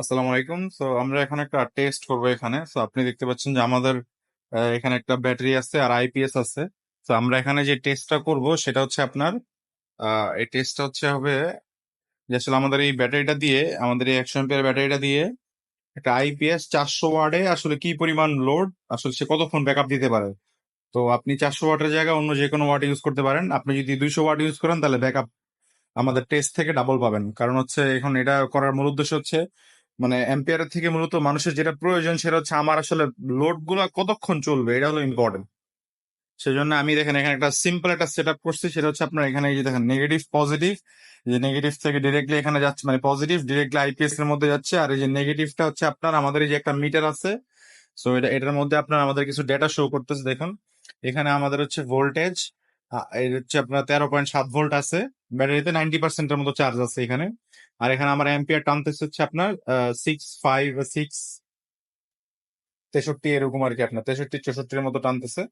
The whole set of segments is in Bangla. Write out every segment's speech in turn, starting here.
আসসালামু আলাইকুম। সো আমরা এখন একটা টেস্ট করব এখানে। সো আপনি দেখতে পাচ্ছেন যে আমাদের এখানে একটা ব্যাটারি আছে আর আইপিএস আছে। তো আমরা এখানে যে টেস্টটা করব সেটা হচ্ছে আপনার এই টেস্টটা হচ্ছে হবে যে আসলে আমাদের এই ব্যাটারিটা দিয়ে, আমাদের এই একশো এম্পিয়ার ব্যাটারিটা দিয়ে একটা আইপিএস চারশো ওয়ার্ডে আসলে কি পরিমাণ লোড আসলে সে কতক্ষণ ব্যাকআপ দিতে পারে? তো আপনি চারশো ওয়াটের জায়গায় অন্য যে কোনো ওয়াট ইউজ করতে পারেন। আপনি যদি দুইশো ওয়াট ইউজ করেন তাহলে ব্যাকআপ আমাদের টেস্ট থেকে ডাবল পাবেন। কারণ হচ্ছে এখন এটা করার মূল উদ্দেশ্য হচ্ছে মানে এম্পিয়ারের থেকে মূলত মানুষের যেটা প্রয়োজন সেটা হচ্ছে আমার আসলে লোডগুলো কতক্ষণ চলবে, এটা হলো ইম্পর্টেন্ট সেজন্য আমি দেখেন এখানে একটা সিম্পল একটা সেট আপ করছি, সেটা হচ্ছে আপনার এখানে যে দেখেন নেগেটিভ পজিটিভ যে নেগেটিভ থেকে ডিরেক্টলি এখানে যাচ্ছে মানে পজিটিভ ডিরেক্টলি আইপিএস এর মধ্যে যাচ্ছে, আর এই যে নেগেটিভটা হচ্ছে আপনার, আমাদের এই যে একটা মিটার আছে সো এটা, এটার মধ্যে আপনার আমাদের কিছু ডেটা শো করতেছে, দেখুন। এখানে আমাদের হচ্ছে ভোল্টেজ এটা হচ্ছে আপনার তেরো পয়েন্ট সাত ভোল্ট আছে। ব্যাটারিতে নাইনটি পার্সেন্টের মতো চার্জ আছে এখানে। আর এখানে আমার অ্যাম্পিয়ার টানতেছে হচ্ছে আপনার সিক্স ফাইভ সিক্স তেষট্টি এরকম আর কি আপনার, তেষট্টি, চৌষট্টির মতো টানতেছে।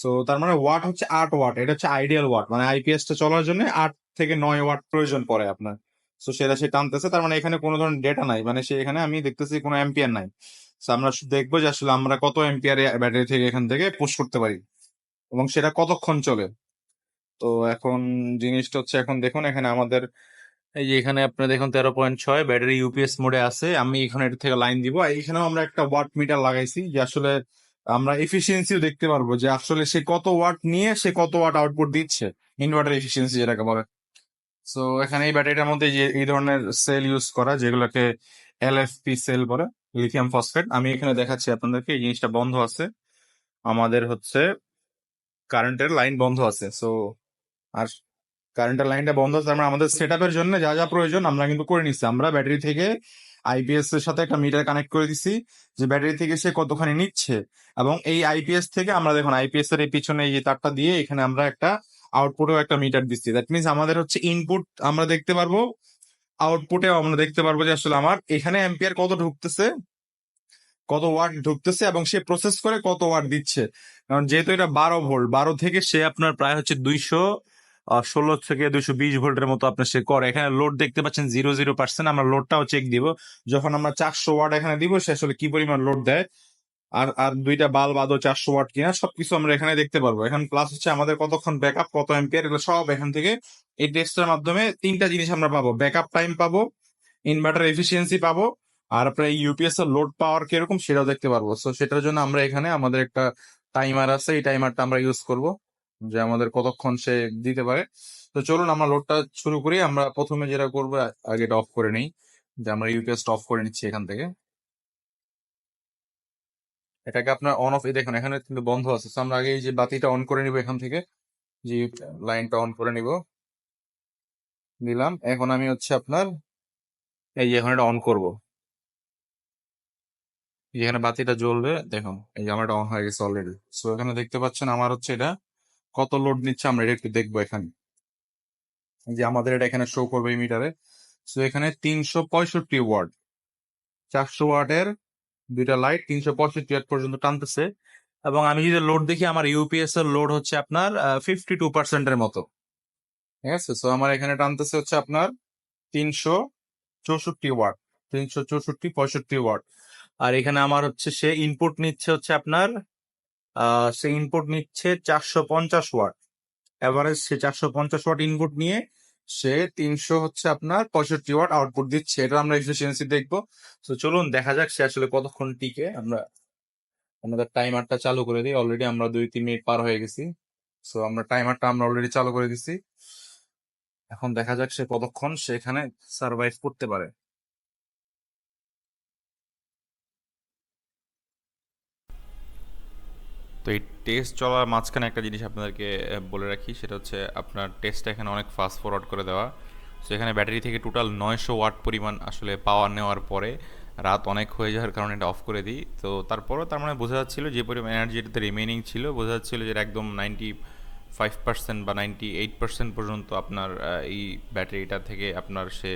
সো তার মানে ওয়াট হচ্ছে আট ওয়াট এটা হচ্ছে আইডিয়াল ওয়াট মানে আইপিএস টা চলার জন্য আট থেকে নয় ওয়াট প্রয়োজন পড়ে আপনার। সো সেটা সে টানতেছে, তার মানে এখানে কোনো ধরনের ডেটা নাই মানে সে এখানে আমি দেখতেছি কোনো অ্যাম্পিয়ার নাই। আমরা দেখব যে আসলে আমরা কত অ্যাম্পিয়ারে ব্যাটারি থেকে এখান থেকে পোস্ট করতে পারি এবং সেটা কতক্ষণ চলে। তো এখন জিনিসটা হচ্ছে এখন দেখুন, এখানে আমাদের এই যে এখানে আপনি দেখুন তেরো পয়েন্ট ছয়, ব্যাটারি ইউপিএস মোডে আছে। আমি এখানে এটা থেকে লাইন দিব। এখানেও আমরা একটা ওয়াট মিটার লাগাইছি যে আসলে আমরা এফিসিয়েন্সিও দেখতে পারব যে আসলে সে কত ওয়াট নিয়ে সে কত ওয়াট আউটপুট দিচ্ছে। ইনভার্টার এফিসিয়েন্সি যেটাকে বলে। সো এখানে এই ব্যাটারিটার মধ্যে যে এই ধরনের সেল ইউজ করা, যেগুলোকে এলএফপি সেল বলে লিথিয়াম ফসফেট আমি এখানে দেখাচ্ছি আপনাদেরকে, এই জিনিসটা বন্ধ আছে। আমাদের হচ্ছে কারেন্টের লাইন বন্ধ আছে। সো আর কারেন্টের লাইনটা বন্ধ আছে আমরা আমাদের সেট আপের জন্য যা যা প্রয়োজন আমরা কিন্তু করে নিচ্ছি। আমরা ব্যাটারি থেকে আইপিএস এর সাথে একটা মিটার কানেক্ট করে দিছি, যে ব্যাটারি থেকে সে কতখানি নিচ্ছে। এবং এই আইপিএস থেকে আমরা দেখুন আইপিএস এর পিছনে এই তারটা দিয়ে এখানে আমরা একটা আউটপুটেও একটা মিটার দিচ্ছি। দ্যাট মিনস আমাদের হচ্ছে ইনপুট আমরা দেখতে পারব আউটপুটেও আমরা দেখতে পারব যে আসলে আমার এখানে অ্যাম্পিয়ার কত ঢুকতেছে, কত ওয়াট ঢুকতেছে এবং সে প্রসেস করে কত ওয়াট দিচ্ছে। কারণ যেহেতু এটা বারো ভোল্ট বারো থেকে সে আপনার প্রায় হচ্ছে দুইশো ষোলো থেকে দুইশো বিশ ভোল্টের মতো আপনার সে করে। এখানে লোড দেখতে পাচ্ছেন জিরো জিরো পার্সেন্ট আমরা লোডটাও চেক দিব। যখন আমরা চারশো ওয়াট এখানে দিব, সে আসলে কি পরিমাণ লোড দেয়? আর আর দুইটা বাল্ব আদৌ চারশো ওয়াট কিনা, সবকিছু আমরা এখানে দেখতে পারব। এখন প্লাস হচ্ছে আমাদের কতক্ষণ ব্যাকআপ কত এম্পিয়ার এগুলো সব এখান থেকে এই টেস্টের মাধ্যমে তিনটা জিনিস আমরা পাবো। ব্যাকআপ টাইম পাবো ইনভার্টার এফিসিয়েন্সি পাবো, আর আপনার এই ইউপিএস এর লোড পাওয়ার কীরকম সেটাও দেখতে পারব। সো সেটার জন্য আমরা এখানে আমাদের একটা টাইমার আছে, এই টাইমারটা আমরা ইউজ করব। যে আমাদের কতক্ষণ সে দিতে পারে। তো চলুন আমরা লোডটা শুরু করি। আমরা প্রথমে যেটা করব, আগে এটা অফ করে নিই। যে আমরা ইউপিএস অফ করে নিচ্ছি এখান থেকে। এটাকে আপনার অন অফ দেখুন, এখানে কিন্তু বন্ধ আছে। So আমরা আগে এই যে বাতিটা অন করে নিব এখান থেকে। যে লাইনটা অন করে নিব। দিলাম এখন আমি হচ্ছে আপনার, এই যে এখন এটা অন করব। যেখানে বাতিটা জ্বলবে, দেখুন, এই যে আমার এটা অন হয়ে গেছে অলরেডি সো এখানে দেখতে পাচ্ছেন, আমার হচ্ছে এটা কত লোড নিচ্ছে আমরা এটা একটু দেখব এখানে। যে আমাদের এটা এখানে শো করবে এই মিটারে সো এখানে তিনশো পঁয়ষট্টি ওয়াট চারশো ওয়াটের দুইটা লাইট তিনশো পঁয়ষট্টি ওয়াট পর্যন্ত টানতেছে। এবং আমি যদি লোড দেখি, আমার ইউপিএস এর লোড হচ্ছে আপনার ফিফটি টু পার্সেন্টের মতো। ঠিক আছে? সো আমার এখানে টানতেছে হচ্ছে আপনার তিনশো চৌষট্টি ওয়াট তিনশো চৌষট্টি পঁয়ষট্টি ওয়াট আর এখানে আমার হচ্ছে সে ইনপুট নিচ্ছে হচ্ছে আপনার সে ইনপুট নিচ্ছে চারশো পঞ্চাশ ওয়াট এভারেজ সে চারশো পঞ্চাশ ওয়াট ইনপুট নিয়ে সে তিনশো হচ্ছে আপনার পঁয়ষট্টি ওয়াট আউটপুট দিচ্ছে। এটা আমরা এফিসিয়েন্সি দেখব। তো চলুন দেখা যাক সে আসলে কতক্ষণ টিকে। আমরা আমাদের টাইমারটা চালু করে দিই। অলরেডি আমরা দুই তিন মিনিট পার হয়ে গেছি। সো আমরা টাইমারটা আমরা অলরেডি চালু করে দিছি। এখন দেখা যাক সে কতক্ষণ সেখানে সার্ভাইভ করতে পারে। তো এই টেস্ট চলার মাঝখানে একটা জিনিস আপনাদেরকে বলে রাখি, সেটা হচ্ছে আপনার টেস্টটা এখানে অনেক ফাস্ট ফরওয়ার্ড করে দেওয়া। সো এখানে ব্যাটারি থেকে টোটাল নয়শো ওয়াট পরিমাণ আসলে পাওয়ার নেওয়ার পরে রাত অনেক হয়ে যাওয়ার কারণে এটা অফ করে দিই। তো তারপরও তার মানে বোঝা যাচ্ছিল যে পরিমাণ এনার্জি এটাতে রিমেনিং ছিল, বোঝা যাচ্ছিল যে একদম নাইনটি ফাইভ পার্সেন্ট বা নাইনটি এইট পার্সেন্ট পর্যন্ত আপনার এই ব্যাটারিটা থেকে আপনার সে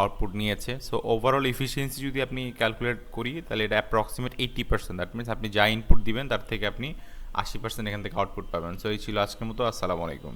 আউটপুট নিয়েছে। সো ওভারঅল এফিসিয়েন্সি যদি আপনি ক্যালকুলেট করি, তাহলে এটা approximate eighty percent that means আপনি যা ইনপুট দিবেন, তার থেকে আপনি আশি পার্সেন্ট এখান থেকে আউটপুট পাবেন। সো এই ছিল আজকের মতো। আসসালামু আলাইকুম।